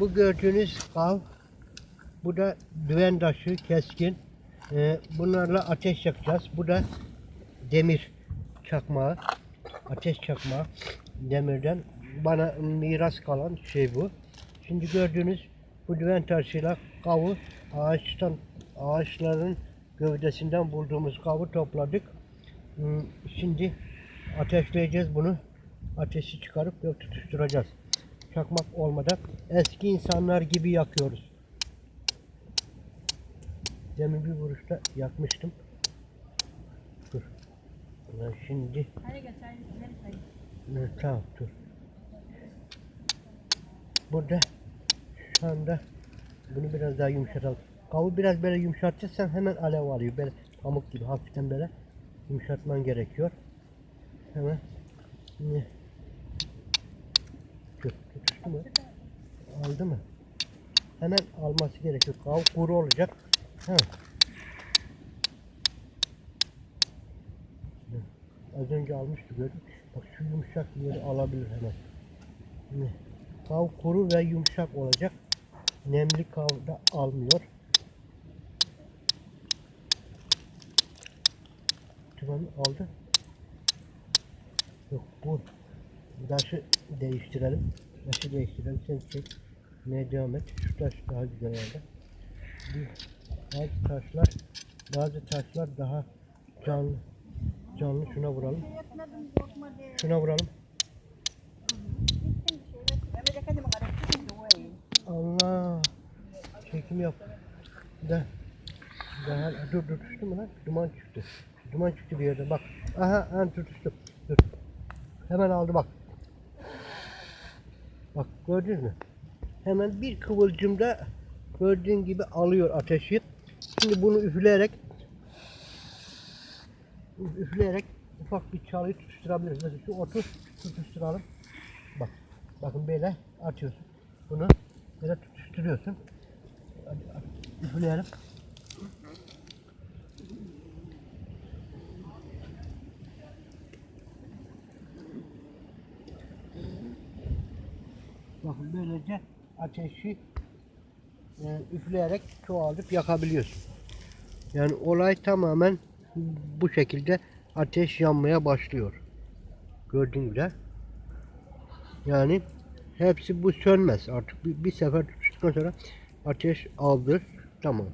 Bu gördüğünüz kav, bu da düven taşı, keskin. Ee, bunlarla ateş yakacağız. Bu da demir çakmağı, ateş çakmağı demirden bana miras kalan şey bu. Şimdi gördüğünüz bu düven taşıyla kavu ağaçtan ağaçların gövdesinden bulduğumuz kavu topladık. Hmm, Şimdi ateşleyeceğiz bunu. Ateşi çıkarıp yok tutuşturacağız. Çakmak olmadan eski insanlar gibi yakıyoruz. Demin bir vuruşta yakmıştım. Dur. Ulan Şimdi Hadi çayı. Evet, tamam dur. Burada şu anda bunu biraz daha yumuşatalım. Kavu biraz böyle yumuşatırsan hemen alev alıyor. Böyle pamuk gibi hafiften böyle yumuşatman gerekiyor. Hemen Dur, tutuştu? Aldı mı? Hemen alması gerekiyor. Kavu kuru olacak. Ha. Az önce almıştı gördün. Bak şu yumuşak yeri alabilir hemen. Ne? Kav kuru ve yumuşak olacak. Nemli kav da almıyor. Tümanı aldı. Yok bu. Taşı değiştirelim. Taşı değiştirelim. Sen çek. Ne devam et. Şu taş daha güzel oldu. Bazı taşlar bazı taşlar daha canlı canlı şuna vuralım. Şuna vuralım. Allah. Çekim yap. De. Daha dur dur tutuştu mu lan? Duman çıktı. Duman çıktı bir yerde bak. Aha aha tutuştu. Dur. Hemen aldı bak. Bak gördünüz mü? Hemen bir kıvılcımda gördüğün gibi alıyor ateşi. Şimdi bunu üfleyerek üfleyerek ufak bir çalıyı tutuşturabiliriz. Mesela şu otu tutuşturalım. Bak. Bakın böyle atıyorsun. Bunu böyle tutuşturuyorsun. Hadi, hadi. Üfleyelim. Bakın böylece ateşi e, üfleyerek çoğaltıp yakabiliyorsun. Yani olay tamamen bu şekilde ateş yanmaya başlıyor. Gördüğün gibi. Yani hepsi bu sönmez artık bir, bir sefer tutuştuktan sonra ateş aldı tamam